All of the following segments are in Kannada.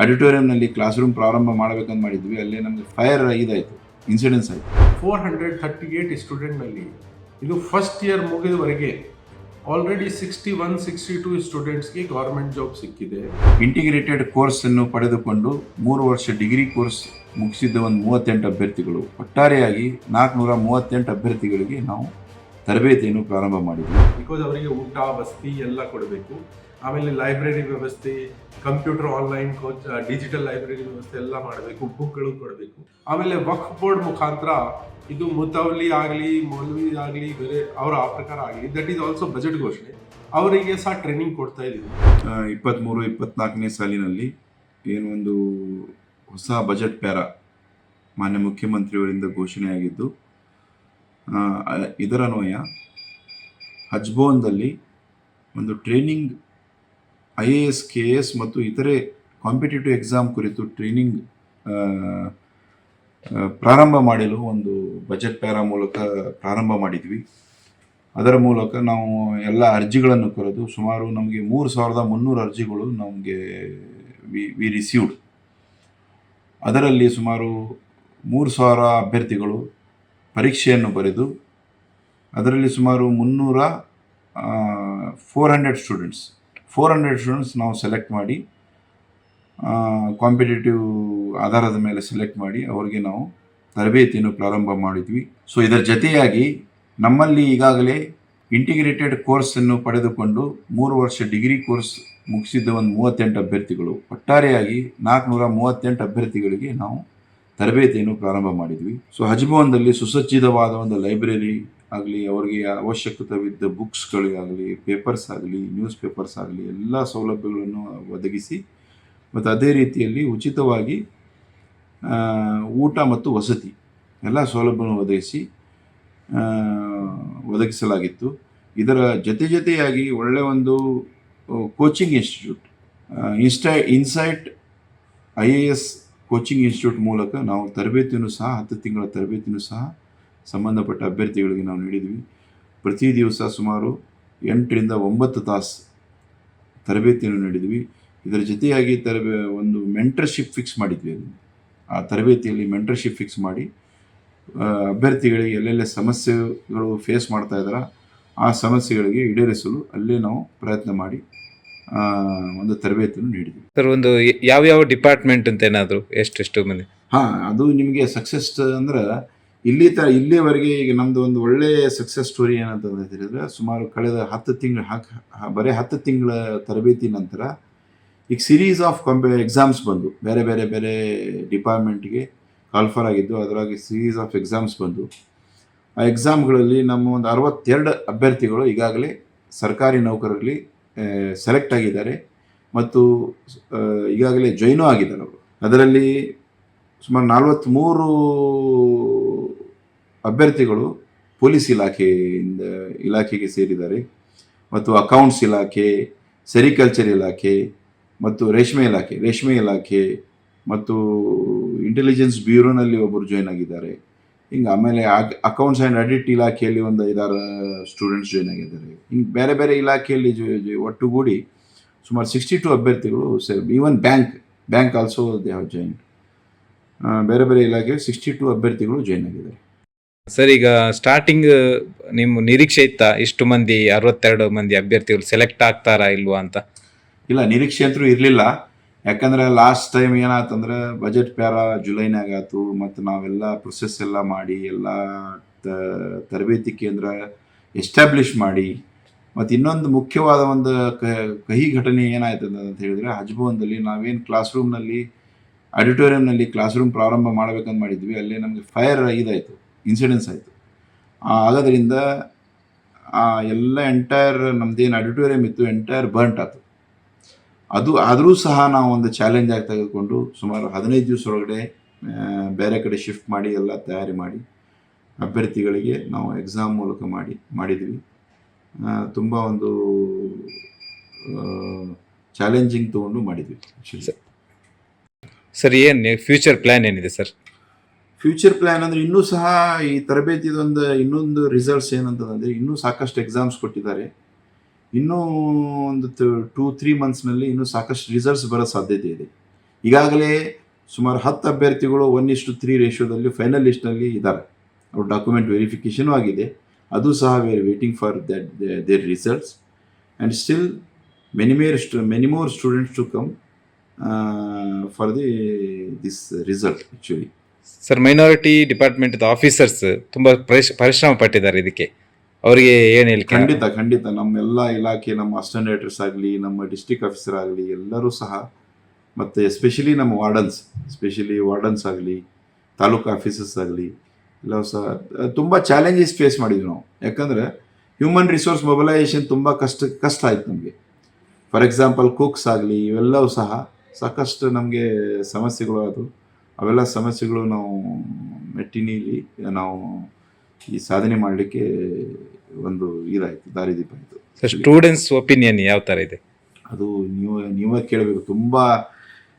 ಆಡಿಟೋರಿಯಂನಲ್ಲಿ ಕ್ಲಾಸ್ ರೂಮ್ ಪ್ರಾರಂಭ ಮಾಡಬೇಕಂತ ಮಾಡಿದ್ವಿ ಅಲ್ಲಿ ನಮಗೆ ಫೈರ್ ಇದಾಯಿತು ಇನ್ಸಿಡೆನ್ಸ್ ಆಯಿತು. ಫೋರ್ ಹಂಡ್ರೆಡ್ ಥರ್ಟಿ ಏಟ್ ಸ್ಟೂಡೆಂಟ್ನಲ್ಲಿ ಇದು first year ಮುಗಿದವರೆಗೆ already sixty one sixty two ಸ್ಟೂಡೆಂಟ್ಸ್ಗೆ ಗೌರ್ಮೆಂಟ್ ಜಾಬ್ ಸಿಕ್ಕಿದೆ ಇಂಟಿಗ್ರೇಟೆಡ್ ಕೋರ್ಸನ್ನು ಪಡೆದುಕೊಂಡು ಮೂರು ವರ್ಷ ಡಿಗ್ರಿ ಕೋರ್ಸ್ ಮುಗಿಸಿದ್ದ ಒಂದು ಮೂವತ್ತೆಂಟು ಅಭ್ಯರ್ಥಿಗಳು ಒಟ್ಟಾರೆಯಾಗಿ ನಾಲ್ಕುನೂರ ಮೂವತ್ತೆಂಟು ಅಭ್ಯರ್ಥಿಗಳಿಗೆ ನಾವು ತರಬೇತಿಯನ್ನು ಪ್ರಾರಂಭ ಮಾಡಿದ್ವಿ. ಬಿಕಾಸ್ ಅವರಿಗೆ ಊಟ ವಸತಿ ಎಲ್ಲ ಕೊಡಬೇಕು. ಆಮೇಲೆ ಲೈಬ್ರರಿ ವ್ಯವಸ್ಥೆ, computer online coach digital library ವ್ಯವಸ್ಥೆ ಎಲ್ಲ ಮಾಡಬೇಕು, ಬುಕ್ಗಳು ಕೊಡಬೇಕು. ಆಮೇಲೆ ವಕ್ ಬೋರ್ಡ್ ಮುಖಾಂತರ ಇದು ಮುತವಲಿ ಆಗಲಿ, ಮೌಲ್ವಿ ಆಗಲಿ, ಬೇರೆ ಅವರ ಆ ಪ್ರಕಾರ ಆಗಲಿ ದಟ್ ಈಸ್ ಆಲ್ಸೋ ಬಜೆಟ್ ಘೋಷಣೆ. ಅವರಿಗೆ ಸಹ ಟ್ರೈನಿಂಗ್ ಕೊಡ್ತಾ ಇದ್ದೀವಿ. ಇಪ್ಪತ್ತ್ಮೂರು ಇಪ್ಪತ್ನಾಲ್ಕನೇ ಸಾಲಿನಲ್ಲಿ ಏನು ಒಂದು ಹೊಸ ಬಜೆಟ್ ಪ್ಯಾರ ಮಾನ್ಯ ಮುಖ್ಯಮಂತ್ರಿಯವರಿಂದ ಘೋಷಣೆಯಾಗಿದ್ದು ಇದರನ್ವಯ ಹಜ್ಬೋನ್ದಲ್ಲಿ ಒಂದು training I A S, K S ಮತ್ತು ಇತರೆ ಕಾಂಪಿಟೇಟಿವ್ ಎಕ್ಸಾಮ್ ಕುರಿತು ಟ್ರೈನಿಂಗ್ ಪ್ರಾರಂಭ ಮಾಡಲು ಒಂದು ಬಜೆಟ್ ಪ್ಯಾರ ಮೂಲಕ ಪ್ರಾರಂಭ ಮಾಡಿದ್ವಿ. ಅದರ ಮೂಲಕ ನಾವು ಎಲ್ಲ ಅರ್ಜಿಗಳನ್ನು ಕರೆದು ಸುಮಾರು ನಮಗೆ ಮೂರು ಸಾವಿರದ ಮುನ್ನೂರು ಅರ್ಜಿಗಳು ನಮಗೆ ವಿ ವಿ ರಿಸೀವ್ಡ್ ಅದರಲ್ಲಿ ಸುಮಾರು ಮೂರು ಸಾವಿರ ಅಭ್ಯರ್ಥಿಗಳು ಪರೀಕ್ಷೆಯನ್ನು ಬರೆದು, ಅದರಲ್ಲಿ ಸುಮಾರು ಮುನ್ನೂರ four hundred students four hundred students ನಾವು ಸೆಲೆಕ್ಟ್ ಮಾಡಿ ಕಾಂಪಿಟೇಟಿವ್ ಆಧಾರದ ಮೇಲೆ ಸೆಲೆಕ್ಟ್ ಮಾಡಿ ಅವರಿಗೆ ನಾವು ತರಬೇತಿಯನ್ನು ಪ್ರಾರಂಭ ಮಾಡಿದ್ವಿ. ಸೊ ಇದರ ಜೊತೆಯಾಗಿ ನಮ್ಮಲ್ಲಿ ಈಗಾಗಲೇ ಇಂಟಿಗ್ರೇಟೆಡ್ ಕೋರ್ಸನ್ನು ಪಡೆದುಕೊಂಡು ಮೂರು ವರ್ಷ ಡಿಗ್ರಿ ಕೋರ್ಸ್ ಮುಗಿಸಿದ್ದ ಒಂದು ಮೂವತ್ತೆಂಟು ಅಭ್ಯರ್ಥಿಗಳು, ಒಟ್ಟಾರೆಯಾಗಿ ನಾಲ್ಕುನೂರ ಮೂವತ್ತೆಂಟು ಅಭ್ಯರ್ಥಿಗಳಿಗೆ ನಾವು ತರಬೇತಿಯನ್ನು ಪ್ರಾರಂಭ ಮಾಡಿದ್ವಿ. ಸೊ ಹಜ್ಭವನದಲ್ಲಿ ಸುಸಜ್ಜಿತವಾದ ಒಂದು ಲೈಬ್ರರಿ ಆಗಲಿ, ಅವರಿಗೆ ಅವಶ್ಯಕತೆವಿದ್ದ ಬುಕ್ಸ್ಗಳಿಗಾಗಲಿ ಪೇಪರ್ಸ್ ಆಗಲಿ ನ್ಯೂಸ್ ಪೇಪರ್ಸ್ ಆಗಲಿ, ಎಲ್ಲ ಸೌಲಭ್ಯಗಳನ್ನು ಒದಗಿಸಿ, ಮತ್ತು ಅದೇ ರೀತಿಯಲ್ಲಿ ಉಚಿತವಾಗಿ ಊಟ ಮತ್ತು ವಸತಿ ಎಲ್ಲ ಸೌಲಭ್ಯವನ್ನು ಒದಗಿಸಿ ಒದಗಿಸಲಾಗಿತ್ತು. ಇದರ ಜೊತೆ ಜೊತೆಯಾಗಿ ಒಳ್ಳೆಯ ಒಂದು coaching institute ಇನ್ಸ್ಟೈ Insight I A S coaching institute ಮೂಲಕ ನಾವು ತರಬೇತಿಯನ್ನು ಸಹ ಹತ್ತು ತಿಂಗಳ ತರಬೇತಿಯೂ ಸಹ ಸಂಬಂಧಪಟ್ಟ ಅಭ್ಯರ್ಥಿಗಳಿಗೆ ನಾವು ನೀಡಿದ್ವಿ. ಪ್ರತಿ ದಿವಸ ಸುಮಾರು ಎಂಟರಿಂದ ಒಂಬತ್ತು ತಾಸು ತರಬೇತಿಯನ್ನು ನೀಡಿದ್ವಿ. ಇದರ ಜೊತೆಯಾಗಿ ತರಬೇ ಒಂದು ಮೆಂಟರ್ಶಿಪ್ ಫಿಕ್ಸ್ ಮಾಡಿದ್ವಿ ಅದನ್ನು ಆ ತರಬೇತಿಯಲ್ಲಿ ಮೆಂಟರ್ಶಿಪ್ ಫಿಕ್ಸ್ ಮಾಡಿ ಅಭ್ಯರ್ಥಿಗಳಿಗೆ ಎಲ್ಲೆಲ್ಲ ಸಮಸ್ಯೆಗಳು ಫೇಸ್ ಮಾಡ್ತಾ ಇದ್ದಾರೆ ಆ ಸಮಸ್ಯೆಗಳಿಗೆ ಈಡೇರಿಸಲು ಅಲ್ಲೇ ನಾವು ಪ್ರಯತ್ನ ಮಾಡಿ ಒಂದು ತರಬೇತಿಯನ್ನು ನೀಡಿದ್ವಿ. ಸರ್ ಒಂದು ಯಾವ್ಯಾವ ಡಿಪಾರ್ಟ್ಮೆಂಟ್ ಅಂತ ಏನಾದರೂ ಎಷ್ಟೆಷ್ಟು ಮಂದಿ? ಹಾಂ ಅದು ನಿಮಗೆ ಸಕ್ಸಸ್ ಅಂದ್ರೆ ಇಲ್ಲಿ ತ, ಇಲ್ಲಿವರೆಗೆ ಈಗ ನಮ್ದು ಒಂದು ಒಳ್ಳೆಯ ಸಕ್ಸಸ್ ಸ್ಟೋರಿ ಏನಂತ ಹೇಳಿದ್ರೆ, ಸುಮಾರು ಕಳೆದ ಹತ್ತು ತಿಂಗಳು ಹಾಕಿ ಬರೀ ಹತ್ತು ತಿಂಗಳ ತರಬೇತಿ ನಂತರ ಈಗ ಸಿರೀಸ್ ಆಫ್ ಕಂಪೆ ಎಕ್ಸಾಮ್ಸ್ ಬಂದು, ಬೇರೆ ಬೇರೆ ಬೇರೆ ಡಿಪಾರ್ಟ್ಮೆಂಟ್ಗೆ ಕಾಲ್ಫರ್ ಆಗಿದ್ದು, ಅದರಾಗಿ ಸಿರೀಸ್ ಆಫ್ ಎಕ್ಸಾಮ್ಸ್ ಬಂದು, ಆ ಎಕ್ಸಾಮ್ಗಳಲ್ಲಿ ನಮ್ಮ ಒಂದು ಅರವತ್ತೆರಡು ಅಭ್ಯರ್ಥಿಗಳು ಈಗಾಗಲೇ ಸರ್ಕಾರಿ ನೌಕರರಲ್ಲಿ ಸೆಲೆಕ್ಟ್ ಆಗಿದ್ದಾರೆ ಮತ್ತು ಈಗಾಗಲೇ ಜಾಯ್ನೂ ಆಗಿದ್ದಾರೆ ಅವರು. ಅದರಲ್ಲಿ ಸುಮಾರು ನಲವತ್ತ್ಮೂರು ಅಭ್ಯರ್ಥಿಗಳು ಪೊಲೀಸ್ ಇಲಾಖೆಯಿಂದ ಇಲಾಖೆಗೆ ಸೇರಿದ್ದಾರೆ ಮತ್ತು ಅಕೌಂಟ್ಸ್ ಇಲಾಖೆ ಸೆರಿಕಲ್ಚರ್ ಇಲಾಖೆ ಮತ್ತು ರೇಷ್ಮೆ ಇಲಾಖೆ ರೇಷ್ಮೆ ಇಲಾಖೆ ಮತ್ತು ಇಂಟೆಲಿಜೆನ್ಸ್ ಬ್ಯೂರೋನಲ್ಲಿ ಒಬ್ಬರು ಜಾಯ್ನ್ ಆಗಿದ್ದಾರೆ. ಹಿಂಗೆ ಆಮೇಲೆ ಅಕೌಂಟ್ಸ್ ಆ್ಯಂಡ್ ಅಡಿಟ್ ಇಲಾಖೆಯಲ್ಲಿ ಒಂದು ಐದಾರು ಸ್ಟೂಡೆಂಟ್ಸ್ ಜಾಯ್ನ್ ಆಗಿದ್ದಾರೆ. ಹಿಂಗೆ ಬೇರೆ ಬೇರೆ ಇಲಾಖೆಯಲ್ಲಿ ಒಟ್ಟುಗೂಡಿ ಸುಮಾರು ಸಿಕ್ಸ್ಟಿ ಟು ಅಭ್ಯರ್ಥಿಗಳು even bank bank also they have join ಬೇರೆ ಬೇರೆ ಇಲಾಖೆ ಸಿಕ್ಸ್ಟಿ ಟು ಅಭ್ಯರ್ಥಿಗಳು ಜಾಯ್ನ್ ಆಗಿದ್ದಾರೆ. ಸರ್, ಈಗ ಸ್ಟಾರ್ಟಿಂಗ್ ನಿಮ್ಮ ನಿರೀಕ್ಷೆ ಇತ್ತಾ? ಇಷ್ಟು ಮಂದಿ, ಅರವತ್ತೆರಡು ಮಂದಿ ಅಭ್ಯರ್ಥಿಗಳು ಸೆಲೆಕ್ಟ್ ಆಗ್ತಾರಾ ಇಲ್ವಾ ಅಂತ? ಇಲ್ಲ, ನಿರೀಕ್ಷೆ ಅಂತೂ ಇರಲಿಲ್ಲ. ಯಾಕಂದ್ರೆ ಲಾಸ್ಟ್ ಟೈಮ್ ಏನಾಯ್ತಂದ್ರೆ ಬಜೆಟ್ ಪ್ಯಾರ ಜುಲೈನಾಗ ಆಯ್ತು. ಮತ್ತು ನಾವೆಲ್ಲ ಪ್ರೊಸೆಸ್ ಎಲ್ಲ ಮಾಡಿ, ಎಲ್ಲ ತರಬೇತಿ ಕೇಂದ್ರ ಎಸ್ಟಾಬ್ಲಿಷ್ ಮಾಡಿ. ಮತ್ತು ಇನ್ನೊಂದು ಮುಖ್ಯವಾದ ಒಂದು ಕಹಿ ಘಟನೆ ಏನಾಯ್ತು ಅಂತ ಹೇಳಿದ್ರೆ, ಹಜ್ಭವನದಲ್ಲಿ ನಾವೇನು ಕ್ಲಾಸ್ ರೂಮ್ನಲ್ಲಿ ಆಡಿಟೋರಿಯಂನಲ್ಲಿ ಕ್ಲಾಸ್ ರೂಮ್ ಪ್ರಾರಂಭ ಮಾಡಬೇಕಂತ ಮಾಡಿದ್ವಿ. ಅಲ್ಲಿ ನಮಗೆ ಫೈರ್ ಇದಾಯಿತು. ಇನ್ಸಿಡೆನ್ಸ್ ಆಯಿತು. ಆಗೋದ್ರಿಂದ, ಆ, ಎಲ್ಲ ಎಂಟೈರ್ ನಮ್ದೇನು ಆಡಿಟೋರಿಯಂ ಇತ್ತು ಎಂಟೈರ್ ಬರ್ಂಟ್ ಆಯಿತು ಅದು, ಆದರೂ ಸಹ ನಾವು ಒಂದು ಚಾಲೆಂಜ್ ಆಗಿ ತೆಗೆದುಕೊಂಡು ಸುಮಾರು ಹದಿನೈದು ದಿವಸ ಒಳಗಡೆ ಬೇರೆ ಕಡೆ ಶಿಫ್ಟ್ ಮಾಡಿ, ಎಲ್ಲ ತಯಾರಿ ಮಾಡಿ, ಅಭ್ಯರ್ಥಿಗಳಿಗೆ ನಾವು ಎಕ್ಸಾಮ್ ಮೂಲಕ ಮಾಡಿ, ಮಾಡಿದ್ವಿ. ತುಂಬ ಒಂದು ಚಾಲೆಂಜಿಂಗ್ ತೊಗೊಂಡು ಮಾಡಿದ್ವಿ ಸರ್ ಏನು ಫ್ಯೂಚರ್ ಪ್ಲ್ಯಾನ್ ಏನಿದೆ, ಸರ್? ಫ್ಯೂಚರ್ ಪ್ಲ್ಯಾನ್ ಅಂದರೆ ಇನ್ನೂ ಸಹ ಈ ತರಬೇತಿದೊಂದು ಇನ್ನೊಂದು ರಿಸಲ್ಟ್ಸ್ ಏನಂತಂದರೆ ಇನ್ನೂ ಸಾಕಷ್ಟು ಎಕ್ಸಾಮ್ಸ್ ಕೊಟ್ಟಿದ್ದಾರೆ. ಇನ್ನೂ ಒಂದು ಟೂ ತ್ರೀ ಮಂತ್ಸ್ನಲ್ಲಿ ಇನ್ನೂ ಸಾಕಷ್ಟು ರಿಸಲ್ಟ್ಸ್ ಬರೋ ಸಾಧ್ಯತೆ ಇದೆ. ಈಗಾಗಲೇ ಸುಮಾರು ಹತ್ತು ಅಭ್ಯರ್ಥಿಗಳು ಒನ್ ಇಷ್ಟು ತ್ರೀ ರೇಷಿಯೋದಲ್ಲಿ ಫೈನಲ್ ಲಿಸ್ಟ್ನಲ್ಲಿ ಇದ್ದಾರೆ. ಅವ್ರ ಡಾಕ್ಯುಮೆಂಟ್ ವೆರಿಫಿಕೇಷನು ಆಗಿದೆ. ಅದು ಸಹ we are waiting for that their results and still many more ಸ್ಟು many more students to come for the this result actually sir minority department officers ತುಂಬಾ ಪರಿಶ್- ಪರಿಶ್ರಮ ಪಟ್ಟಿದ್ದಾರೆ ಇದಕ್ಕೆ. ಅವರಿಗೆ ಏನು ಹೇಳಿ, ಖಂಡಿತ ಖಂಡಿತ. ನಮ್ಮೆಲ್ಲ ಇಲಾಖೆ, ನಮ್ಮ ಅಸಿಸ್ಟೆಂಟ್ ಆಗಲಿ, ನಮ್ಮ ಡಿಸ್ಟಿಕ್ ಆಫೀಸರ್ ಆಗಲಿ, ಎಲ್ಲರೂ ಸಹ ಮತ್ತು ಎಸ್ಪೆಷಲಿ ನಮ್ಮ ವಾರ್ಡನ್ಸ್ ಎಸ್ಪೆಷಲಿ ವಾರ್ಡನ್ಸ್ ಆಗಲಿ, ತಾಲೂಕು ಆಫೀಸರ್ಸ್ ಆಗಲಿ ಎಲ್ಲ ಸಹ ತುಂಬ ಚಾಲೆಂಜಸ್ ಫೇಸ್ ಮಾಡಿದ್ವಿ ನಾವು. ಯಾಕಂದರೆ ಹ್ಯೂಮನ್ ರಿಸೋರ್ಸ್ ಮೊಬಿಲೈಸೇಷನ್ ತುಂಬ ಕಷ್ಟ ಕಷ್ಟ ಆಯ್ತು ನಮಗೆ. ಫಾರ್ ಎಕ್ಸಾಂಪಲ್ ಕುಕ್ಸ್ ಆಗಲಿ, ಇವೆಲ್ಲವೂ ಸಹ ಸಾಕಷ್ಟು ನಮಗೆ ಸಮಸ್ಯೆಗಳು ಅದು ಅವೆಲ್ಲ ಸಮಸ್ಯೆಗಳು ನಾವು ಮೆಟ್ಟಿನಿಲಿ ನಾವು ಈ ಸಾಧನೆ ಮಾಡಲಿಕ್ಕೆ ಒಂದು ಇದಾಯಿತು ದಾರಿದೀಪ ಆಯಿತು. ಸ್ಟೂಡೆಂಟ್ಸ್ ಒಪಿನಿಯನ್ ಯಾವ ಥರ ಇದೆ? ಅದು ನೀವು ನೀವೇ ಕೇಳಬೇಕು. ತುಂಬ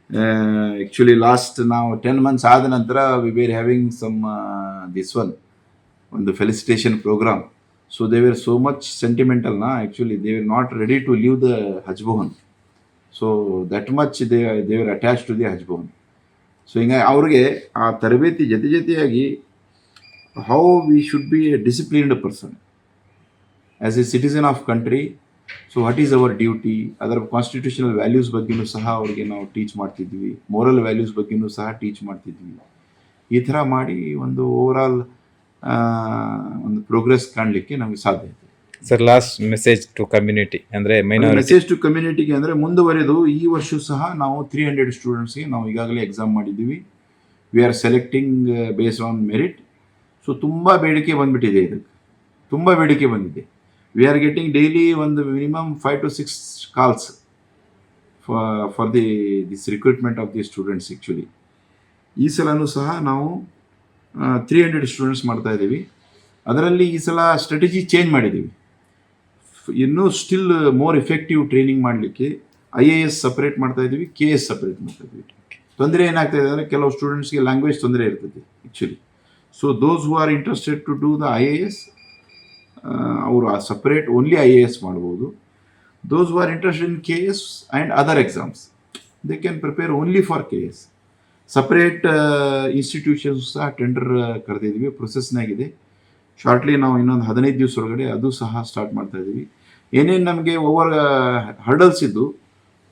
ಆ್ಯಕ್ಚುಲಿ ಲಾಸ್ಟ್ ನಾವು ಟೆನ್ ಮಂತ್ಸ್ ಆದ ನಂತರ we were having some this one ಒಂದು felicitation programme so they were so much ಸೆಂಟಿಮೆಂಟಲ್ನ actually they were not ready to leave the ಹಜ್ಬೋಹನ್ so that much they they were attach to the ಹಜ್ಬೋಹನ್ so ಹಿಂಗಾಗಿ ಅವ್ರಿಗೆ ಆ ತರಬೇತಿ ಜೊತೆ ಜೊತೆಯಾಗಿ how we should be a disciplined person as a citizen of country so what is our duty ಅದರ ಕಾನ್ಸ್ಟಿಟ್ಯೂಷನಲ್ ವ್ಯಾಲ್ಯೂಸ್ ಬಗ್ಗೆನೂ ಸಹ ಅವ್ರಿಗೆ ನಾವು ಟೀಚ್ ಮಾಡ್ತಿದ್ವಿ. ಮೋರಲ್ ವ್ಯಾಲ್ಯೂಸ್ ಬಗ್ಗೆನೂ ಸಹ ಟೀಚ್ ಮಾಡ್ತಿದ್ವಿ. ಈ ಥರ ಮಾಡಿ ಒಂದು ಓವರಾಲ್ ಒಂದು ಪ್ರೋಗ್ರೆಸ್ ಕಾಣಲಿಕ್ಕೆ ನಮಗೆ ಸಾಧ್ಯ sir last message to community ಅಂದ್ರೆ ಮೈನಾರಿಟಿ ಮೆಸೇಜ್ ಟು ಕಮ್ಯುನಿಟಿಗೆ ಅಂದರೆ ಮುಂದುವರೆದು ಈ ವರ್ಷ ಸಹ ನಾವು ತ್ರೀ ಹಂಡ್ರೆಡ್ ಸ್ಟೂಡೆಂಟ್ಸ್ಗೆ ನಾವು ಈಗಾಗಲೇ ಎಕ್ಸಾಮ್ ಮಾಡಿದ್ದೀವಿ. We are selecting base on merit so ತುಂಬ ಬೇಡಿಕೆ ಬಂದ್ಬಿಟ್ಟಿದೆ ಇದಕ್ಕೆ. ತುಂಬ ಬೇಡಿಕೆ ಬಂದಿದೆ. ವಿ ಆರ್ ಗೆಟಿಂಗ್ ಡೈಲಿ ಒಂದು minimum five to six calls for the this recruitment of the students actually ಈ ಸಲನೂ ಸಹ ನಾವು ತ್ರೀ ಹಂಡ್ರೆಡ್ ಸ್ಟೂಡೆಂಟ್ಸ್ ಮಾಡ್ತಾ ಇದ್ದೀವಿ. ಅದರಲ್ಲಿ ಈ ಸಲ ಸ್ಟ್ರಾಟಜಿ ಚೇಂಜ್ ಮಾಡಿದ್ದೀವಿ. ಇನ್ನೂ ಸ್ಟಿಲ್ ಮೋರ್ ಎಫೆಕ್ಟಿವ್ ಟ್ರೈನಿಂಗ್ ಮಾಡಲಿಕ್ಕೆ ಐ ಎ ಎಸ್ ಸಪ್ರೇಟ್ ಮಾಡ್ತಾ ಇದ್ದೀವಿ ಕೆ ಎಸ್ ಸಪ್ರೇಟ್ ಮಾಡ್ತಾ ಇದ್ದೀವಿ. ತೊಂದರೆ ಏನಾಗ್ತಾ ಇದೆ ಅಂದರೆ ಕೆಲವು ಸ್ಟೂಡೆಂಟ್ಸ್ಗೆ ಲ್ಯಾಂಗ್ವೇಜ್ ತೊಂದರೆ ಇರ್ತದೆ actually so those who are interested to do the I A S ಅವರು ಆ separate only I A S ಮಾಡ್ಬೋದು. Those who are interested in K S and other exams they can prepare only for K S separate institutions ಸಹ ಟೆಂಡರ್ ಕರೆದಿದ್ದೀವಿ ಪ್ರೊಸೆಸ್ನಾಗಿದೆ ಶಾರ್ಟ್ಲಿ ನಾವು ಇನ್ನೊಂದು ಹದಿನೈದು ದಿವಸ ಒಳಗಡೆ ಅದು ಸಹ ಸ್ಟಾರ್ಟ್ ಮಾಡ್ತಾ ಇದ್ದೀವಿ. ಏನೇನು ನಮಗೆ ಓವರ್ ಹರ್ಡಲ್ಸ್ ಇದ್ದು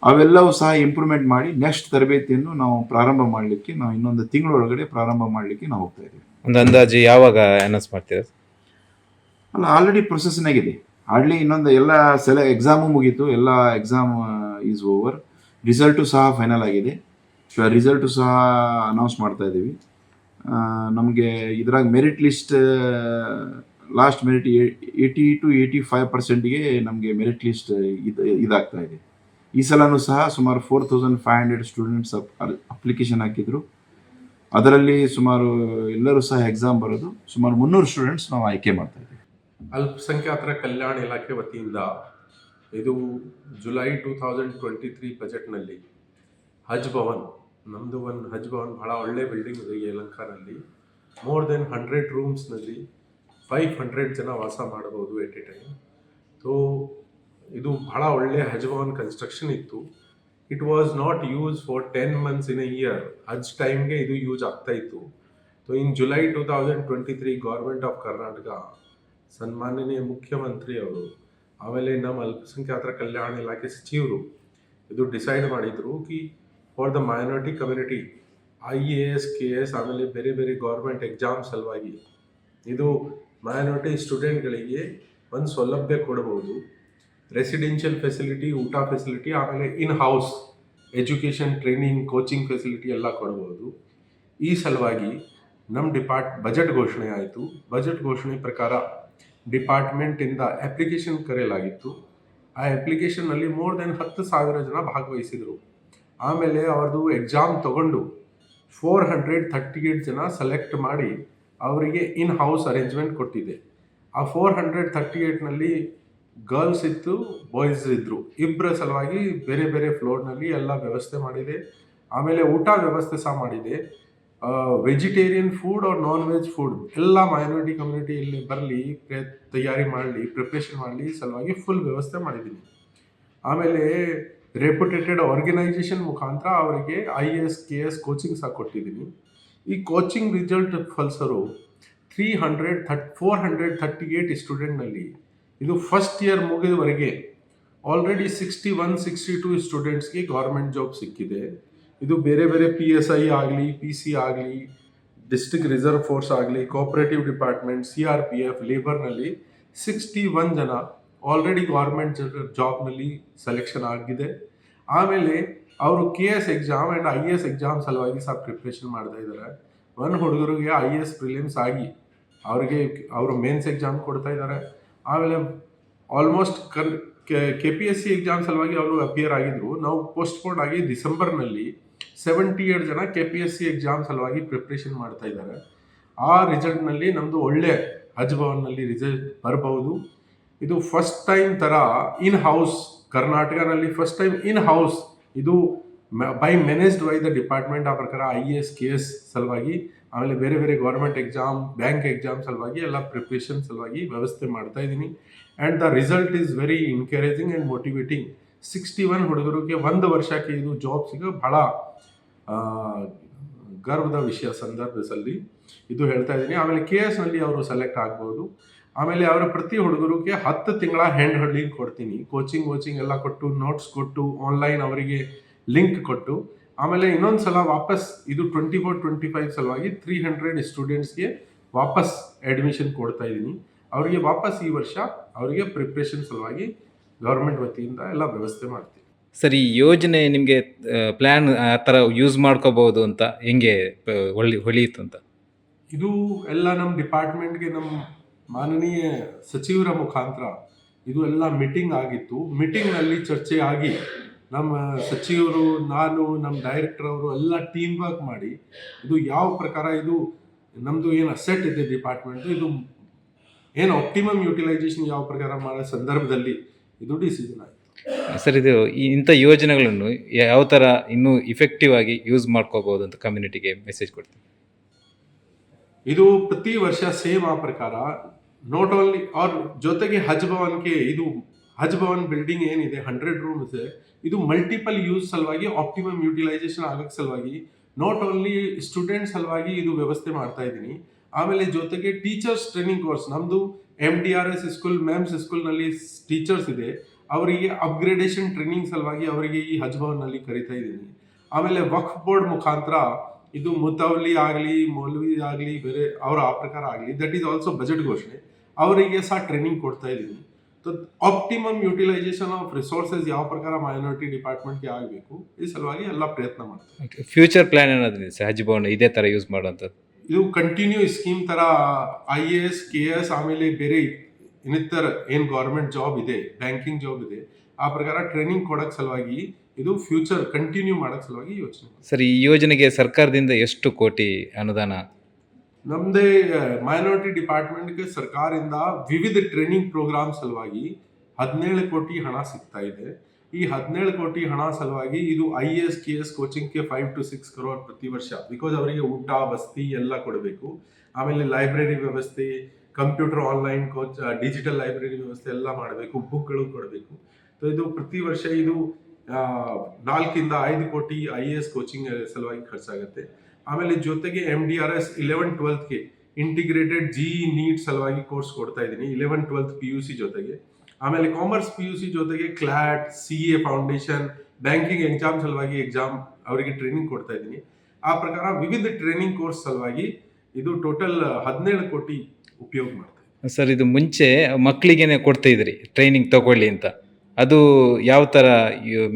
ಅವೆಲ್ಲವೂ ಸಹ ಇಂಪ್ರೂವ್ಮೆಂಟ್ ಮಾಡಿ ನೆಕ್ಸ್ಟ್ ತರಬೇತಿಯನ್ನು ನಾವು ಪ್ರಾರಂಭ ಮಾಡಲಿಕ್ಕೆ ನಾವು ಇನ್ನೊಂದು ತಿಂಗಳೊಳಗಡೆ ಪ್ರಾರಂಭ ಮಾಡಲಿಕ್ಕೆ ನಾವು ಹೋಗ್ತಾ ಇದ್ದೀವಿ. ಒಂದು ಅಂದಾಜು ಯಾವಾಗ ಅನೌನ್ಸ್ ಮಾಡ್ತೀರಾ? ಅಲ್ಲ ಆಲ್ರೆಡಿ ಪ್ರೊಸೆಸ್ನಾಗಿದೆ ಆಲ್ರೆಡಿ ಇನ್ನೊಂದು ಎಲ್ಲ ಸೆಲೆ ಎಕ್ಸಾಮು ಮುಗೀತು ಎಲ್ಲ ಎಕ್ಸಾಮ್ ಈಸ್ ಓವರ್ ರಿಸಲ್ಟು ಸಹ ಫೈನಲ್ ಆಗಿದೆ. ರಿಸಲ್ಟು ಸಹ ಅನೌನ್ಸ್ ಮಾಡ್ತಾ ಇದ್ದೀವಿ. ನಮಗೆ ಇದ್ರಾಗ merit list last merit eighty two eighty five ಪರ್ಸೆಂಟ್ಗೆ ನಮಗೆ ಮೆರಿಟ್ ಲಿಸ್ಟ್ ಇದು, ಇದಾಗ್ತಾ ಇದೆ. ಈ ಸಲನೂ ಸಹ ಸುಮಾರು four thousand five hundred students application ಹಾಕಿದ್ರು. ಅದರಲ್ಲಿ ಸುಮಾರು ಎಲ್ಲರೂ ಸಹ ಎಕ್ಸಾಮ್ ಬರೋದು. ಸುಮಾರು ಮುನ್ನೂರು ಸ್ಟೂಡೆಂಟ್ಸ್ ನಾವು ಆಯ್ಕೆ ಮಾಡ್ತಾ ಇದ್ದೀವಿ. ಅಲ್ಪಸಂಖ್ಯಾತರ ಕಲ್ಯಾಣ ಇಲಾಖೆ ವತಿಯಿಂದ ಇದು July two thousand twenty three ಬಜೆಟ್ನಲ್ಲಿ ಹಜ್ ಭವನ್ ನಮ್ಮದು ಒಂದು ಹಜ್ ಭವನ್ ಭಾಳ ಒಳ್ಳೆ ಬಿಲ್ಡಿಂಗ್ ಇದೆ ಯಲಂಕಾನಲ್ಲಿ ಮೋರ್ ದೆನ್ ಹಂಡ್ರೆಡ್ ರೂಮ್ಸ್ನಲ್ಲಿ ಫೈವ್ ಹಂಡ್ರೆಡ್ ಜನ ವಾಸ ಮಾಡಬಹುದು ಎಟ್ ಎ ಟೈಮ್ ಸೊ ಇದು ಭಾಳ ಒಳ್ಳೆ ಹಜ್ ಭವನ್ ಕನ್ಸ್ಟ್ರಕ್ಷನ್ ಇತ್ತು. It was not use for ten months in a year Haj ಟೈಮ್ಗೆ ಇದು ಯೂಸ್ ಆಗ್ತಾ ಇತ್ತು. So in July two thousand twenty three government of Karnataka ಸನ್ಮಾನನೀಯ ಮುಖ್ಯಮಂತ್ರಿ ಅವರು, ಆಮೇಲೆ ನಮ್ಮ ಅಲ್ಪಸಂಖ್ಯಾತರ ಕಲ್ಯಾಣ ಇಲಾಖೆ ಸಚಿವರು ಇದು ಡಿಸೈಡ್ ಮಾಡಿದರು. ಕಿ for the minority community I A S K S ಆಮೇಲೆ ಬೇರೆ ಬೇರೆ ಗೌರ್ಮೆಂಟ್ ಎಕ್ಸಾಮ್ ಸಲುವಾಗಿ ಇದು ಮೈನಾರಿಟಿ ಸ್ಟೂಡೆಂಟ್ಗಳಿಗೆ ಒಂದು ಸೌಲಭ್ಯ ಕೊಡಬಹುದು ರೆಸಿಡೆನ್ಷಿಯಲ್ ಫೆಸಿಲಿಟಿ ಊಟ ಫೆಸಿಲಿಟಿ ಆಮೇಲೆ in house education training coaching facility ಎಲ್ಲ ಕೊಡ್ಬೋದು. ಈ ಸಲುವಾಗಿ ನಮ್ಮ ಡಿಪಾರ್ಟ್ ಬಜೆಟ್ ಘೋಷಣೆ ಆಯಿತು. ಬಜೆಟ್ ಘೋಷಣೆ ಪ್ರಕಾರ ಡಿಪಾರ್ಟ್ಮೆಂಟಿಂದ ಅಪ್ಲಿಕೇಶನ್ ಕರೆಯಲಾಗಿತ್ತು. ಆ ಅಪ್ಲಿಕೇಶನ್ನಲ್ಲಿ ಮೋರ್ ದೆನ್ ಹತ್ತು ಸಾವಿರ ಜನ ಭಾಗವಹಿಸಿದರು. ಆಮೇಲೆ ಅವ್ರದ್ದು ಎಕ್ಸಾಮ್ ತಗೊಂಡು ಫೋರ್ ಹಂಡ್ರೆಡ್ ಥರ್ಟಿ ಏಟ್ ಜನ ಸೆಲೆಕ್ಟ್ ಮಾಡಿ ಅವರಿಗೆ ಇನ್ ಹೌಸ್ ಅರೇಂಜ್ಮೆಂಟ್ ಕೊಟ್ಟಿದೆ ಆ ಫೋರ್ ಹಂಡ್ರೆಡ್ ಥರ್ಟಿ ಏಟ್ನಲ್ಲಿ ಗರ್ಲ್ಸ್ ಇತ್ತು ಬಾಯ್ಸ್ ಇದ್ದರು ಇಬ್ಬರ ಸಲುವಾಗಿ ಬೇರೆ ಬೇರೆ ಫ್ಲೋರ್ನಲ್ಲಿ ಎಲ್ಲ ವ್ಯವಸ್ಥೆ ಮಾಡಿದೆ. ಆಮೇಲೆ ಊಟ ವ್ಯವಸ್ಥೆ ಸಹ ಮಾಡಿದೆ. Vegetarian food or non veg food ಎಲ್ಲ ಮೈನಾರಿಟಿ ಕಮ್ಯುನಿಟಿಯಲ್ಲಿ ಬರಲಿ ತಯಾರಿ ಮಾಡಲಿ ಪ್ರಿಪ್ರೇಷನ್ ಮಾಡಲಿ ಸಲುವಾಗಿ ಫುಲ್ ವ್ಯವಸ್ಥೆ ಮಾಡಿದ್ದೀನಿ. ಆಮೇಲೆ ರೆಪ್ಯುಟೇಟೆಡ್ ಆರ್ಗನೈಸೇಷನ್ ಮುಖಾಂತರ ಅವರಿಗೆ I A S K S coaching ಸಹ ಕೊಟ್ಟಿದ್ದೀನಿ. ಈ coaching result ಫಲ್ಸರು three hundred thirty four hundred thirty eight ಸ್ಟೂಡೆಂಟ್ನಲ್ಲಿ ಇದು first year ಮುಗಿದವರೆಗೆ already sixty one sixty two ಸ್ಟೂಡೆಂಟ್ಸ್ಗೆ ಗೌರ್ಮೆಂಟ್ ಜಾಬ್ ಸಿಕ್ಕಿದೆ. ಇದು ಬೇರೆ ಬೇರೆ ಪಿ ಎಸ್ ಐ ಆಗಲಿ ಪಿ ಸಿ ಆಗಲಿ ಡಿಸ್ಟ್ರಿಕ್ಟ್ ರಿಸರ್ವ್ ಫೋರ್ಸ್ ಆಗಲಿ cooperative department C R P F ಲೇಬರ್ನಲ್ಲಿ sixty one ಜನ ಆಲ್ರೆಡಿ ಗೌರ್ಮೆಂಟ್ ಜಾಬ್ನಲ್ಲಿ ಸೆಲೆಕ್ಷನ್ ಆಗಿದೆ. ಆಮೇಲೆ ಅವರು K S exam and I S exam ಸಲುವಾಗಿ ಸಹ ಪ್ರಿಪ್ರೇಷನ್ ಮಾಡ್ತಾ ಇದ್ದಾರೆ ಒಂದು ಹುಡುಗರಿಗೆ ಐ ಎಸ್ ಪ್ರಿಲಿಮ್ಸ್ ಆಗಿ ಅವರಿಗೆ ಅವರು ಮೇನ್ಸ್ ಎಕ್ಸಾಮ್ ಕೊಡ್ತಾ ಇದ್ದಾರೆ ಆಮೇಲೆ ಆಲ್ಮೋಸ್ಟ್ ಕನ್ K P S C exam ಸಲುವಾಗಿ ಅವರು ಅಪಿಯರ್ ಆಗಿದ್ರು. ನಾವು ಪೋಸ್ಟ್ಪೋನ್ ಆಗಿ ಡಿಸೆಂಬರ್ನಲ್ಲಿ ಸೆವೆಂಟಿ ಏಟ್ ಜನ K P S C exam ಸಲುವಾಗಿ ಪ್ರಿಪ್ರೇಷನ್ ಮಾಡ್ತಾ ಇದ್ದಾರೆ ಆ ರಿಸಲ್ಟ್ನಲ್ಲಿ ನಮ್ಮದು ಒಳ್ಳೆ ಹಜ್ ಭವನ್ನಲ್ಲಿ ರಿಸಲ್ಟ್ ಬರಬಹುದು. ಇದು ಫಸ್ಟ್ ಟೈಮ್ ಥರ ಇನ್ ಹೌಸ್ ಕರ್ನಾಟಕನಲ್ಲಿ ಫಸ್ಟ್ ಟೈಮ್ ಇನ್ ಹೌಸ್ ಇದು by managed by the department ಆ ಪ್ರಕಾರ I A S K S ಸಲುವಾಗಿ ಆಮೇಲೆ ಬೇರೆ ಬೇರೆ ಗೌರ್ಮೆಂಟ್ ಎಕ್ಸಾಮ್ ಬ್ಯಾಂಕ್ ಎಕ್ಸಾಮ್ ಸಲುವಾಗಿ ಎಲ್ಲ ಪ್ರಿಪ್ರೇಷನ್ ಸಲುವಾಗಿ ವ್ಯವಸ್ಥೆ ಮಾಡ್ತಾ ಇದ್ದೀನಿ. And the result is very encouraging and motivating sixty one ಹುಡುಗರಿಗೆ ಒಂದು ವರ್ಷಕ್ಕೆ ಇದು ಜಾಬ್ ಸಿಗೋ ಆ, ಗರ್ವದ ವಿಷಯ ಸಂದರ್ಭದಲ್ಲಿ. ಇದು ಹೇಳ್ತಾ ಇದ್ದೀನಿ. ಆಮೇಲೆ ಕೆ ಎಸ್ನಲ್ಲಿ ಅವರು ಸೆಲೆಕ್ಟ್ ಆಗ್ಬೋದು. ಆಮೇಲೆ ಅವರ ಪ್ರತಿ ಹುಡುಗರಿಗೆ ಹತ್ತು ತಿಂಗಳ ಹ್ಯಾಂಡ್ ಹೋಲ್ಡಿಂಗ್ ಕೊಡ್ತೀನಿ. ಕೋಚಿಂಗ್ ವೋಚಿಂಗ್ ಎಲ್ಲ ಕೊಟ್ಟು ನೋಟ್ಸ್ ಕೊಟ್ಟು ಆನ್ಲೈನ್ ಅವರಿಗೆ ಲಿಂಕ್ ಕೊಟ್ಟು. ಆಮೇಲೆ ಇನ್ನೊಂದು ಸಲ ವಾಪಸ್ ಇದು ಟ್ವೆಂಟಿ ಫೋರ್ ಟ್ವೆಂಟಿ ಫೈವ್ ಸಲುವಾಗಿ ತ್ರೀ ಹಂಡ್ರೆಡ್ ಸ್ಟೂಡೆಂಟ್ಸ್ಗೆ ವಾಪಸ್ ಅಡ್ಮಿಷನ್ ಕೊಡ್ತಾ ಇದ್ದೀನಿ. ಅವರಿಗೆ ವಾಪಸ್ ಈ ವರ್ಷ ಅವರಿಗೆ ಪ್ರಿಪ್ರೇಷನ್ ಸಲುವಾಗಿ ಗೌರ್ಮೆಂಟ್ ವತಿಯಿಂದ ಎಲ್ಲ ವ್ಯವಸ್ಥೆ ಮಾಡ್ತೀನಿ. ಸರಿ ಯೋಜನೆ ನಿಮಗೆ ಪ್ಲ್ಯಾನ್ ಆ ಥರ ಯೂಸ್ ಮಾಡ್ಕೋಬಹುದು ಅಂತ ಹೆಂಗೆ ಹೊಳಿ ಹೊಳಿಯಿತು ಅಂತ? ಇದು ಎಲ್ಲ ನಮ್ಮ ಡಿಪಾರ್ಟ್ಮೆಂಟ್ಗೆ ನಮ್ಮ ಮಾನನೀಯ ಸಚಿವರ ಮುಖಾಂತರ ಇದು ಎಲ್ಲ ಮೀಟಿಂಗ್ ಆಗಿತ್ತು. ಮೀಟಿಂಗ್ನಲ್ಲಿ ಚರ್ಚೆ ಆಗಿ ನಮ್ಮ ಸಚಿವರು ನಾನು ನಮ್ಮ ಡೈರೆಕ್ಟರ್ ಅವರು ಎಲ್ಲ ಟೀಮ್ ವರ್ಕ್ ಮಾಡಿ ಇದು ಯಾವ ಪ್ರಕಾರ ಇದು ನಮ್ಮದು ಏನು ಅಸೆಟ್ ಇದೆ ಡಿಪಾರ್ಟ್ಮೆಂಟ್ ಇದು ಏನು ಆಪ್ಟಿಮಮ್ ಯುಟಿಲೈಸೇಷನ್ ಯಾವ ಪ್ರಕಾರ ಮಾಡೋ ಸಂದರ್ಭದಲ್ಲಿ ಇದು ಡಿಸಿಷನ್ ಆಯಿತು. ಸರ್ ಇದು ಈ ಇಂಥ ಯೋಜನೆಗಳನ್ನು ಯಾವ ಥರ ಇನ್ನೂ ಇಫೆಕ್ಟಿವ್ ಆಗಿ ಯೂಸ್ ಮಾಡ್ಕೋಬಹುದು ಅಂತ ಕಮ್ಯುನಿಟಿಗೆ ಮೆಸೇಜ್ ಕೊಡ್ತೀನಿ. ಇದು ಪ್ರತಿ ವರ್ಷ ಸೇಮ್ ಆ ಪ್ರಕಾರ ನಾಟ್ ಓನ್ಲಿ ಅವ್ರ ಜೊತೆಗೆ ಹಜ್ ಭವನ್ಗೆ ಇದು ಹಜ್ ಭವನ್ ಬಿಲ್ಡಿಂಗ್ ಏನಿದೆ ಹಂಡ್ರೆಡ್ ರೂಮ್ಸ್ ಇದು ಮಲ್ಟಿಪಲ್ ಯೂಸ್ ಸಲುವಾಗಿ ಆಪ್ಟಿಮಮ್ ಯುಟಿಲೈಸೇಷನ್ ಆಗಕ್ಕೆ ಸಲುವಾಗಿ ನಾಟ್ ಓನ್ಲಿ ಸ್ಟೂಡೆಂಟ್ ಸಲುವಾಗಿ ಇದು ವ್ಯವಸ್ಥೆ ಮಾಡ್ತಾ ಇದ್ದೀನಿ. ಆಮೇಲೆ ಜೊತೆಗೆ ಟೀಚರ್ಸ್ ಟ್ರೈನಿಂಗ್ ಕೋರ್ಸ್ ನಮ್ಮದು M D R S school ma'ams ಸ್ಕೂಲ್ನಲ್ಲಿ ಟೀಚರ್ಸ್ ಇದೆ. ಅವರಿಗೆ ಅಪ್ಗ್ರೇಡೇಷನ್ ಟ್ರೈನಿಂಗ್ ಸಲುವಾಗಿ ಅವರಿಗೆ ಈ ಹಜ್ ಭವನ್ನಲ್ಲಿ ಕರಿತಾ ಇದ್ದೀನಿ. ಆಮೇಲೆ ವಕ್ಫ್ ಬೋರ್ಡ್ ಮುಖಾಂತರ, ಇದು ಮುತವಲಿ ಆಗಲಿ ಮೌಲ್ವಿ ಆಗಲಿ, ಬೇರೆ ಅವರ ಆ ಪ್ರಕಾರ ಆಗಲಿ ದಟ್ ಈಸ್ ಆಲ್ಸೋ ಬಜೆಟ್ ಘೋಷಣೆ. ಅವರಿಗೆ ಸಹ ಟ್ರೈನಿಂಗ್ ಕೊಡ್ತಾ ಇದ್ದೀನಿ so optimum utilisation of resources ಯಾವ ಪ್ರಕಾರ ಮೈನಾರಿಟಿ ಡಿಪಾರ್ಟ್ಮೆಂಟ್ಗೆ ಆಗಬೇಕು ಈ ಸಲುವಾಗಿ ಎಲ್ಲ ಪ್ರಯತ್ನ ಮಾಡ್ತೀವಿ. ಫ್ಯೂಚರ್ ಪ್ಲಾನ್ ಏನಾದ್ರೆ ಸಹಜ ಭವನ್ ಇದೇ ಥರ ಯೂಸ್ ಮಾಡೋಂಥದ್ದು ಇದು ಕಂಟಿನ್ಯೂ ಸ್ಕೀಮ್ ಥರ I A S K S ಆಮೇಲೆ ಬೇರೆ ಇನ್ನಿತರ ಏನು ಗೌರ್ಮೆಂಟ್ ಜಾಬ್ ಇದೆ ಬ್ಯಾಂಕಿಂಗ್ ಜಾಬ್ ಇದೆ ಆ ಪ್ರಕಾರ ಟ್ರೈನಿಂಗ್ ಕೊಡೋಕ್ಕೆ ಸಲುವಾಗಿ ಇದು ಫ್ಯೂಚರ್ ಕಂಟಿನ್ಯೂ ಮಾಡೋಕ್ಕೆ ಸಲುವಾಗಿ ಯೋಚನೆ ಸರ್ ಈ ಯೋಜನೆಗೆ ಸರ್ಕಾರದಿಂದ ಎಷ್ಟು ಕೋಟಿ ಅನುದಾನ ನಮ್ಮದೇ ಮೈನಾರಿಟಿ ಡಿಪಾರ್ಟ್ಮೆಂಟ್ಗೆ ಸರ್ಕಾರದಿಂದ ವಿವಿಧ ಟ್ರೈನಿಂಗ್ ಪ್ರೋಗ್ರಾಮ್ ಸಲುವಾಗಿ ಹದಿನೇಳು ಕೋಟಿ ಹಣ ಸಿಗ್ತಾ ಇದೆ. ಈ ಹದಿನೇಳು ಕೋಟಿ ಹಣ ಸಲುವಾಗಿ ಇದು ಐ ಎಸ್ ಕೆ ಎಸ್ ಕೋಚಿಂಗ್ಗೆ ಫೈವ್ ಟು ಸಿಕ್ಸ್ ಕರೋರ್ ಪ್ರತಿ ವರ್ಷ. ಬಿಕಾಸ್ ಅವರಿಗೆ ಊಟ ವಸತಿ ಎಲ್ಲ ಕೊಡಬೇಕು. ಆಮೇಲೆ ಲೈಬ್ರರಿ ವ್ಯವಸ್ಥೆ computer online coach digital library ವ್ಯವಸ್ಥೆ ಎಲ್ಲ ಮಾಡಬೇಕು. ಬುಕ್ಗಳು ಕೊಡಬೇಕು. ಸೊ ಇದು ಪ್ರತಿ ವರ್ಷ ಇದು ನಾಲ್ಕಿಂದ ಐದು ಕೋಟಿ ಐ ಎ ಎಸ್ ಕೋಚಿಂಗ್ ಸಲುವಾಗಿ ಖರ್ಚಾಗುತ್ತೆ. ಆಮೇಲೆ ಜೊತೆಗೆ M D R S eleven ಟ್ವೆಲ್ತ್ಗೆ integrated JEE NEET ಸಲುವಾಗಿ ಕೋರ್ಸ್ ಕೊಡ್ತಾ ಇದ್ದೀನಿ. Eleven twelfth P U C ಜೊತೆಗೆ. ಆಮೇಲೆ ಕಾಮರ್ಸ್ ಪಿ ಯು ಸಿ ಜೊತೆಗೆ CLAT C A foundation banking exam ಸಲುವಾಗಿ ಎಕ್ಸಾಮ್ ಅವರಿಗೆ ಟ್ರೈನಿಂಗ್ ಕೊಡ್ತಾ ಇದ್ದೀನಿ. ಆ ಪ್ರಕಾರ ವಿವಿಧ ಟ್ರೈನಿಂಗ್ ಕೋರ್ಸ್ ಸಲುವಾಗಿ ಇದು ಟೋಟಲ್ ಹದಿನೇಳು ಕೋಟಿ ಉಪಯೋಗ ಮಾಡ್ತಾ ಸರ್, ಇದು ಮುಂಚೆ ಮಕ್ಕಳಿಗೇನೆ ಕೊಡ್ತಾ ಇದ್ರಿ ಟ್ರೈನಿಂಗ್ ತಗೊಳ್ಳಿ ಅಂತ. ಅದು ಯಾವ ಥರ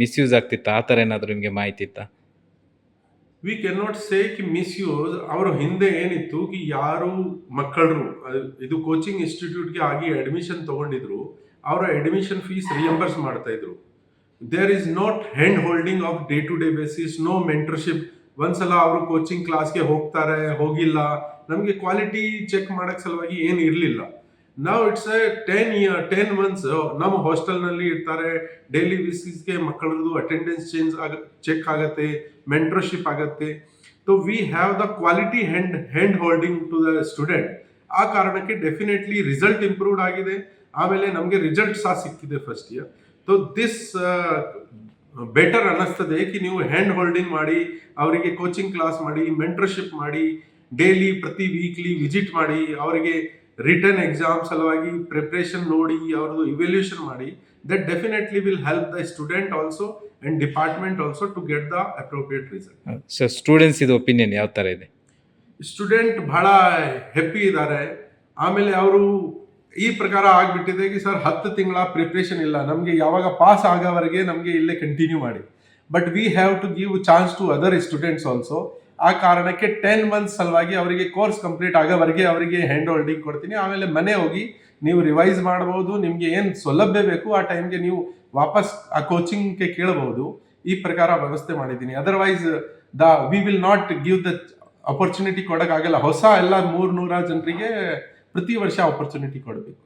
ಮಿಸ್ಯೂಸ್ ಆಗ್ತಿತ್ತ? ಆ ಥರ ಏನಾದರೂ ನಿಮಗೆ ಮಾಹಿತಿ ಇತ್ತಾ? ವಿ ಕೆನ್ ನಾಟ್ ಸೇ ಕಿ ಮಿಸ್ಯೂಸ್ ಅವರ ಹಿಂದೆ ಏನಿತ್ತು ಕಿ ಯಾರು ಮಕ್ಕಳರು ಇದು ಕೋಚಿಂಗ್ ಇನ್ಸ್ಟಿಟ್ಯೂಟ್ಗೆ ಆಗಿ ಅಡ್ಮಿಷನ್ ತಗೊಂಡಿದ್ರು. ಅವರ ಅಡ್ಮಿಷನ್ ಫೀಸ್ ರಿಯಂಬರ್ಸ್ ಮಾಡ್ತಾ ಇದ್ರು. There is not hand holding of day to day basis no mentorship ಒಂದ್ಸಲ ಅವರು ಕೋಚಿಂಗ್ ಕ್ಲಾಸ್ಗೆ ಹೋಗ್ತಾರೆ, ಹೋಗಿಲ್ಲ. ನಮಗೆ ಕ್ವಾಲಿಟಿ ಚೆಕ್ ಮಾಡೋಕ್ಕೆ ಸಲುವಾಗಿ ಏನು ಇರಲಿಲ್ಲ. ನಾವು it's a ten year ten months ನಮ್ಮ ಹಾಸ್ಟೆಲ್ನಲ್ಲಿ ಇರ್ತಾರೆ. ಡೈಲಿ ಬೇಸಿಸ್ಗೆ ಮಕ್ಕಳದ್ದು ಅಟೆಂಡೆನ್ಸ್ ಚೇಂಜ್ ಆಗ ಚೆಕ್ ಆಗತ್ತೆ ಮೆಂಟರ್ಶಿಪ್ ಆಗುತ್ತೆ. So we have the quality hand hand holding to the student ಆ ಕಾರಣಕ್ಕೆ ಡೆಫಿನೆಟ್ಲಿ ರಿಸಲ್ಟ್ ಇಂಪ್ರೂವ್ಡ್ ಆಗಿದೆ. ಆಮೇಲೆ ನಮಗೆ ರಿಸಲ್ಟ್ ಸಹ ಸಿಕ್ಕಿದೆ first year so this better ಅನ್ನಿಸ್ತದೆ ಕಿ ನೀವು ಹ್ಯಾಂಡ್ ಹೋಲ್ಡಿಂಗ್ ಮಾಡಿ, ಅವರಿಗೆ ಕೋಚಿಂಗ್ ಕ್ಲಾಸ್ ಮಾಡಿ ಮೆಂಟರ್ಶಿಪ್ ಮಾಡಿ ಡೈಲಿ ಪ್ರತಿ ವೀಕ್ಲಿ ವಿಸಿಟ್ ಮಾಡಿ, ಅವರಿಗೆ ರಿಟರ್ನ್ ಎಕ್ಸಾಮ್ ಸಲುವಾಗಿ ಪ್ರಿಪ್ರೇಷನ್ ನೋಡಿ ಅವ್ರದ್ದು ಇವ್ಯಾಲ್ಯೂಷನ್ ಮಾಡಿ that definitely will help the student also and department also to get the appropriate result so students ಇದು ಒಪಿನಿಯನ್ ಯಾವ ಥರ ಇದೆ? ಸ್ಟೂಡೆಂಟ್ ಬಹಳ ಹೆಪ್ಪಿ ಇದ್ದಾರೆ ಆಮೇಲೆ ಅವರು ಈ ಪ್ರಕಾರ ಆಗಿಬಿಟ್ಟಿದೆ ಕಿ ಸರ್ ಹತ್ತು ತಿಂಗಳ ಪ್ರಿಪ್ರೇಷನ್ ಇಲ್ಲ. ನಮಗೆ ಯಾವಾಗ ಪಾಸ್ ಆಗೋವರೆಗೆ ನಮಗೆ ಇಲ್ಲೇ ಕಂಟಿನ್ಯೂ ಮಾಡಿ. But we have to give chance to other students also ಆ ಕಾರಣಕ್ಕೆ ಟೆನ್ ಮಂತ್ಸ್ ಸಲುವಾಗಿ ಅವರಿಗೆ ಕೋರ್ಸ್ ಕಂಪ್ಲೀಟ್ ಆಗೋವರೆಗೆ ಅವರಿಗೆ ಹ್ಯಾಂಡ್ ಹೋಲ್ಡಿಂಗ್ ಕೊಡ್ತೀನಿ. ಆಮೇಲೆ ಮನೆ ಹೋಗಿ ನೀವು ರಿವೈಸ್ ಮಾಡ್ಬೋದು, ನಿಮಗೆ ಏನು ಸೌಲಭ್ಯ ಬೇಕು ಆ ಟೈಮ್ಗೆ ನೀವು ವಾಪಸ್ ಆ ಕೋಚಿಂಗ್ಗೆ ಕೇಳಬಹುದು ಈ ಪ್ರಕಾರ ವ್ಯವಸ್ಥೆ ಮಾಡಿದ್ದೀನಿ. Otherwise the we will not give the opportunity ಕೊಡೋಕ್ಕಾಗಲ್ಲ. ಹೊಸ ಎಲ್ಲ ಮೂರು ನೂರ ಜನರಿಗೆ ಪ್ರತಿ ವರ್ಷ ಅಪರ್ಚುನಿಟಿ ಕೊಡಬೇಕು.